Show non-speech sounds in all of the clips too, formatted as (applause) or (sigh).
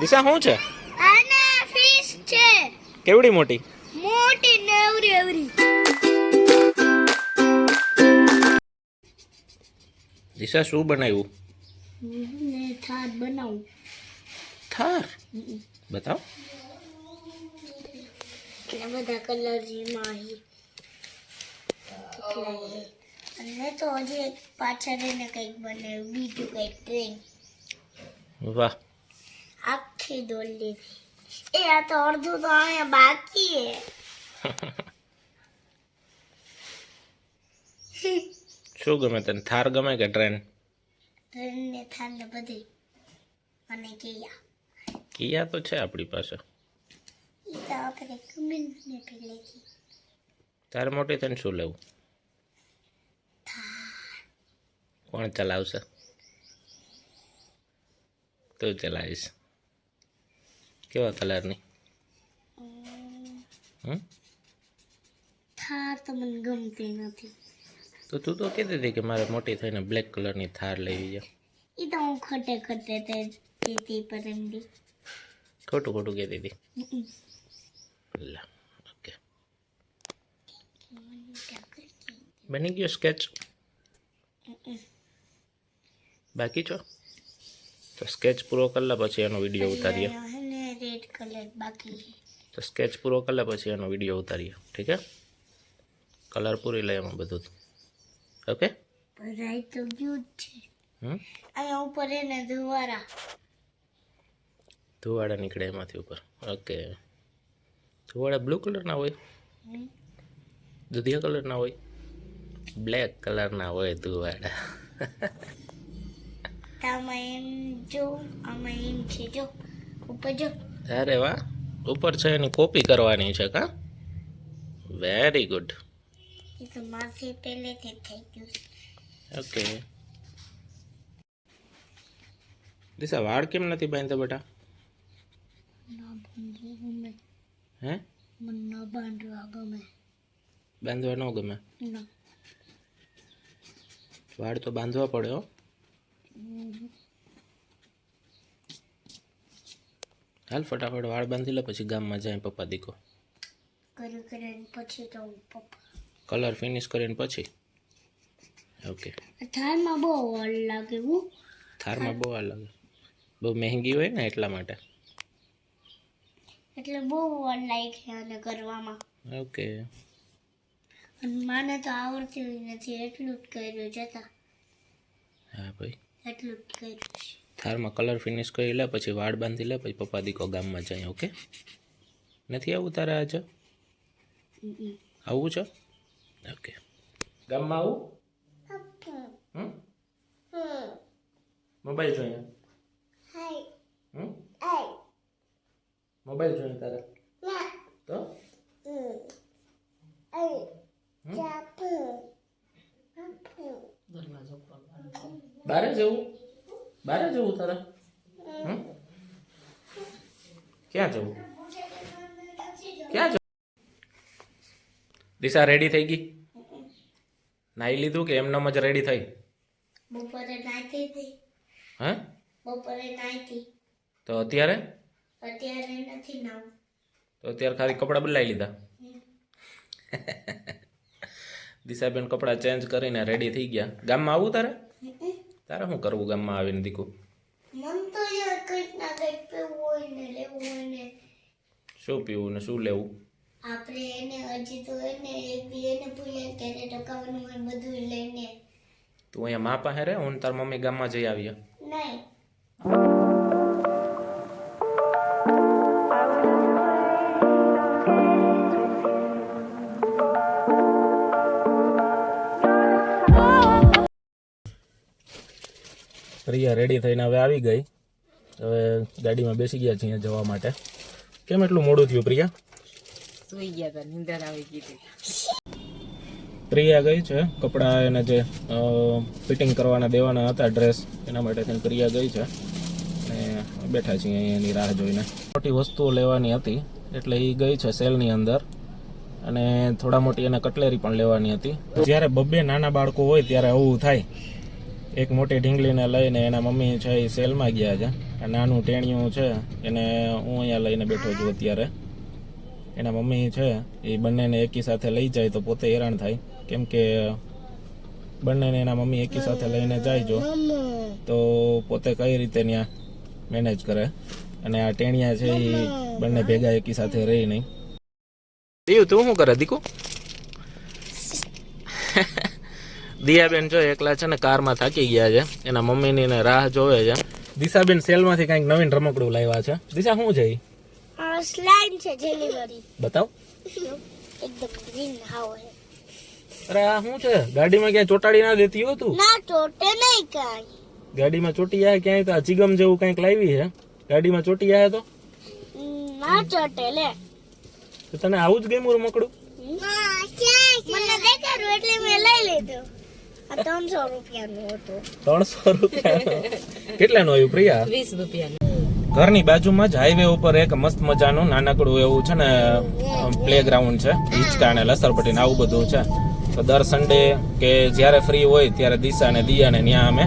દિશા શું છે? આને ફિશ છે. કેવડી મોટી? મોટી નેવરી એવરી દિશા શું બનાવ્યું? ને થાર બનાવું. થાર? બતાવ. એટલે બધા કલર જેમાં અહીં અને તો હજી પાછળ એને કંઈક બનાવ્યું બીજું કંઈક ટ્રેન વાહ. આખી દોડ લીધી એ આ તો અડધું તો અહીંયા બાકી હે. શું ગમે તને? થાર ગમે કે ટ્રેન? ટ્રેનને થારને બધી. અને કિયા. કિયા તો છે આપણી પાસે. એ તો આપણે ગમે ને પહેલેથી તારે મોટી તને શું લેવું? કોણ ચલાવશે? તું ચલાવીશ. કેવા કલરની થાર તો મને ગમતી નથી. તો તું તો કહેતી હતી કે મારે મોટી થઈને બ્લેક કલરની થાર લેવી છે. એ તો હું ખોટે ખોટે કહેતી પરમદી ખોટું ખોટું કહેતી હતી. લા ઓકે. બની ગયો સ્કેચ બાકી છો? તો સ્કેચ પૂરો કરલા પછી એનો વીડિયો ઉતારીએ. રેડ કલર બાકી છે. તો સ્કેચ પૂરો કરી પછી એનો વીડિયો ઉતારીએ. ઠીક છે? કલર પૂરી લે એમાં બધું ઓકે ભરાઈ તો ગયું જ છે. અહીંયા ઉપર એને ધુવારા. ધુવાડા નીકળે એમાંથી ઉપર. ઓકે ધુવાડા બ્લુ કલરના હોય. દુધિયા કલરના હોય? બ્લેક કલરના હોય ધુવાડા. આમાં એમ જો આમાં એમ છે જો. ઉપર જો. અરે વાહ ઉપર છે એની કોપી કરવાની છે કા? વેરી ગુડ ઓકે દિશા વાળ કેમ નથી બાંધતા બેટા? હે? મને બાંધવા ગમે. બાંધવા ન ગમે? વાળ તો બાંધવા પડે હો હાલ ફટાફટ વાળ બાંધી લે પછી ગામમાં જાય પપ્પા દીકો. પછી તો પપ્પા. કલર ફિનિશ કરીને પછી? ઓકે થારમાં બહુ વાર લાગે હું. થારમાં બહુ વાર લાગે. બહુ મહેંગી હોય ને એટલા માટે. એટલે બહુ વાર લાગે અને કરવામાં ઓકે અને માને તો આવડતી નથી એટલું જ કર્યું જતા હા ભાઈ. એટલું જ કર્યું છે. થારમાં કલર ફિનિશ કરી લે પછી વાળ બાંધી લે પછી પપ્પા દીકો ગામમાં જાય ઓકે નથી આવું તારે આજે. આવું છે? ઓકે ગામમાં આવું? મોબાઈલ જોઈએ હમ? મોબાઈલ જોઈએ તારે. તો? બારે જવું? બારે જવું તારે? ક્યાં જવું? ક્યાં જવું? દિશા રેડી થઈ ગઈ? નાઈ લીધું કે એમનામ જ રેડી થઈ? બપોરે નાઈ થઈ હે? બપોરે નાહતી. તો અત્યારે? અત્યારે નથી નાવું તો અત્યારે ખાલી કપડાં બદલાઈ લીધા? (laughs) દિશાબેન કપડાં ચેન્જ કરીને રેડી થઈ ગયા. ગામમાં આવું તારે? તારે શું કરવું ગામમાં આવીને દીકું? મન તો યાર કંઈક ના કંઈક પીવું હોય ને લેવું હોય ને. શું પીવું ને શું લેવું? આપણે એને હજી તો એને એક દી એને ત્યારે ટકાવાનું હોય બધું લઈને. તું અહીંયા મા પાસે રહે હું તાર મમ્મી ગામમાં જઈ આવીએ? નહીં. પ્રિયા રેડી થઈને હવે આવી ગઈ. હવે ગાડીમાં બેસી ગયા છીએ જવા માટે. કેમ એટલું મોડું થયું પ્રિયા? સુઈ ગયા હતા નીંદર આવી ગઈ પ્રિયા ગઈ છે કપડાં એને જે ફિટિંગ કરવાના દેવાના હતા ડ્રેસ એના માટે થઈને પ્રિયા ગઈ છે. અને બેઠા છીએ એની રાહ જોઈને. મોટી વસ્તુઓ લેવાની હતી એટલે એ ગઈ છે સેલની અંદર. અને થોડા મોટી એને કટલેરી પણ લેવાની હતી. જ્યારે બબ્બે નાના બાળકો હોય ત્યારે આવું થાય. એક મોટી ઢીંગલીને લઈને એના મમ્મી છે એ સેલમાં ગયા છે. આ નાનું ટેણિયું છે, એને હું અહીંયા લઈને બેઠો છું અત્યારે. એના મમ્મી છે, એ બંનેને એકી સાથે લઈ જાય તો પોતે હેરાન થાય. કેમ કે બંનેને એના મમ્મી એકી સાથે લઈને જાય જો, તો પોતે કઈ રીતે ત્યાં મેનેજ કરે? અને આ ટેણિયા છે એ બંને ભેગા એકી સાથે રહી નહીં. દીવ, તું શું કરે દીકુ? દિયાબેન જો એકલા છે ને કારમાં થાકી ગયા છે. એના મમ્મીની ને રાહ જોવે છે. દિશાબેન સેલમાંથી કંઈક નવીન રમકડું લાવ્યા છે. દિશા શું છે? સ્લાઇમ છે જેલી બતાવ. એકદમ ગ્રીન હાવ છે. અરે આ શું છે? ગાડીમાં ક્યાંય ચોટાડી ના દેતી હો તું? ના ચોટે નહીં કાઈ. ગાડીમાં ચોટી આવે ક્યાંય તો આ ચિગમ જેવું કંઈક લાવી છે. ગાડીમાં ચોટી આવે તો? ના ચોટે લે. તો તને આવું જ ગમ્યું રમકડું? મને દેખાડું એટલે મેં લઈ લીધું. ત્રણસો રૂપિયાનું હતું. ત્રણસો રૂપિયા કેટલાનું આવ્યું પ્રિયા? વીસ રૂપિયાનું. ઘરની બાજુમાં જ હાઈવે ઉપર એક મસ્ત મજાનું નાનકડું એવું છે ને પ્લે ગ્રાઉન્ડ છે. હિંચકા અને લસરપટ્ટી ને આવું બધું છે. તો દર સન્ડે કે જ્યારે ફ્રી હોય ત્યારે દિશા અને દિયાને ત્યાં અમે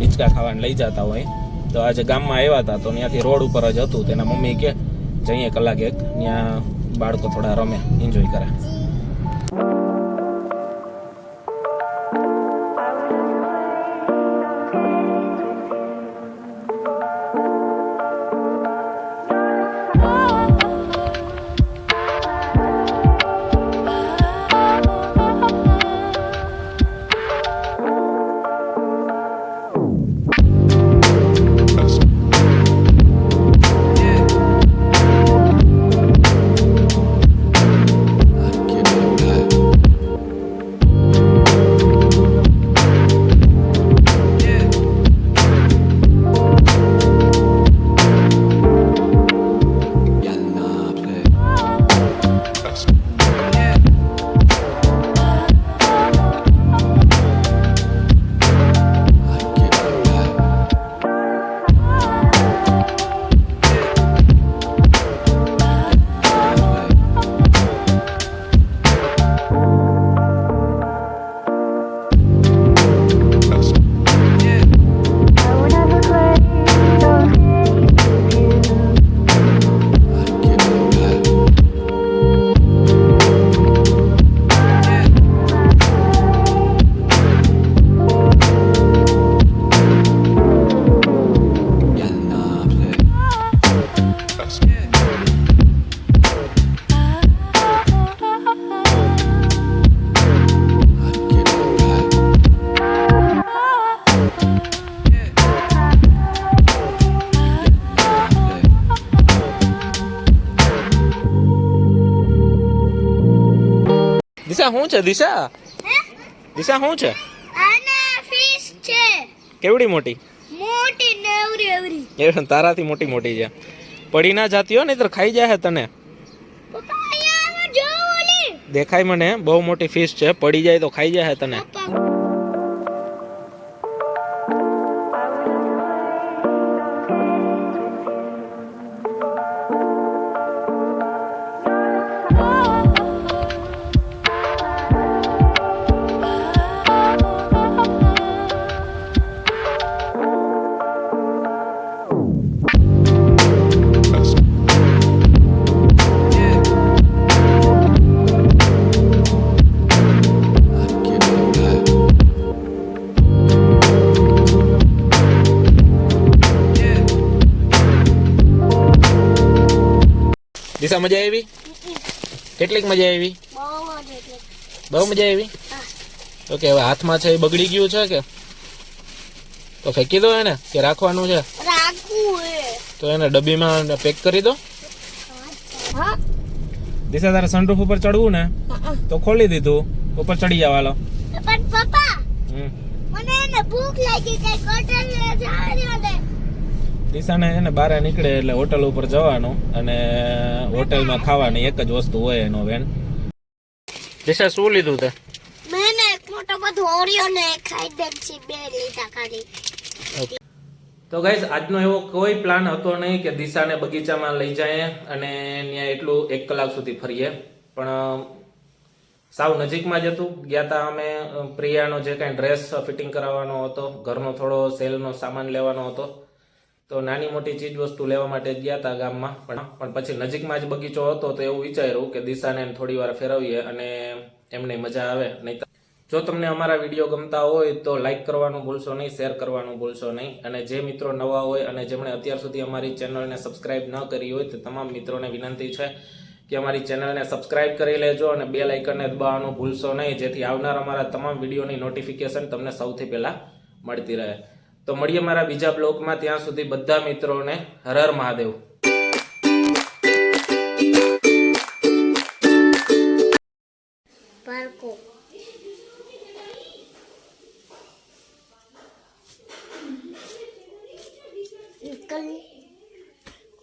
હિંચકા ખાવાને લઈ જતા હોય. તો આજે ગામમાં આવ્યા હતા તો ત્યાંથી રોડ ઉપર જ હતું. તેના મમ્મી કે જઈએ કલાક એક ત્યાં બાળકો થોડા રમે એન્જોય કરે. દિશા શું છે દિશા? દિશા શું છે? ફિશ છે. કેવડી મોટી? મોટી નેવરી એવરી એ તારાથી મોટી મોટી છે. પડી ના જાતી હો નહીતર ખાઈ જાય તને. દેખાય મને બહુ મોટી ફિશ છે પડી જાય તો ખાઈ જાય તને. દિશા મજા આવી? કેટલીક મજા આવી? બહુ મજા આવી? ઓકે હવે હાથમાં છે એ બગડી ગયું છે કે? તો ફેંકી દો એને કે રાખવાનું છે? તો એને ડબ્બીમાં પેક કરી દો. હા દિશા તારે સનરૂફ ઉપર ચડવું ને તો ખોલી દીધું. ઉપર ચડી જવાલો પણ પપ્પા હમ. મને એને ભૂખ લાગી કઈ હોટલ જવા દે દિશાને એને બહાર નીકળે એટલે હોટલ ઉપર જવાનું અને હોટલમાં ખાવાની એક જ વસ્તુ હોય એનો વેન. દિશા શું લીધું તે? મેને એક મોટો બધો ઓરિયો ને ખાઈ હાઈડ છે બે લીધા ખાલી. તો ગાઈઝ આજનો એવો કોઈ પ્લાન હતો નહીં કે દિશાને બગીચામાં લઈ જાય અને ત્યાં એટલું એક કલાક સુધી ફરીએ. પણ સાવ નજીકમાં જ હતું. ગયા તા અમે પ્રિયાનો જે કાંઈ ડ્રેસ ફિટિંગ કરાવવાનો હતો ઘરનો થોડો સેલનો સામાન લેવાનો હતો. તો નાની મોટી ચીજ વસ્તુ લેવા માટે ગયા હતા ગામમાં. પણ પછી નજીકમાં જ બગીચો હતો તો એવું વિચાર્યું કે દિશાને એમ થોડી વાર ફેરવીએ અને એમને મજા આવે નહીં જો તમને અમારા વીડિયો ગમતા હોય તો લાઇક કરવાનું ભૂલશો નહીં, શેર કરવાનું ભૂલશો નહીં. અને જે મિત્રો નવા હોય અને જેમણે અત્યાર સુધી અમારી ચેનલને સબસ્ક્રાઇબ ન કરી હોય તો તમામ મિત્રોને વિનંતી છે કે અમારી ચેનલને સબસ્ક્રાઇબ કરી લેજો અને બે લાઇકનને દબાવવાનું ભૂલશો નહીં, જેથી આવનાર અમારા તમામ વિડીયોની નોટિફિકેશન તમને સૌથી પહેલાં મળતી રહે. તો મળીએ મારા બીજા બ્લોગમાં. ત્યાં સુધી બધા મિત્રોને હર હર મહાદેવ.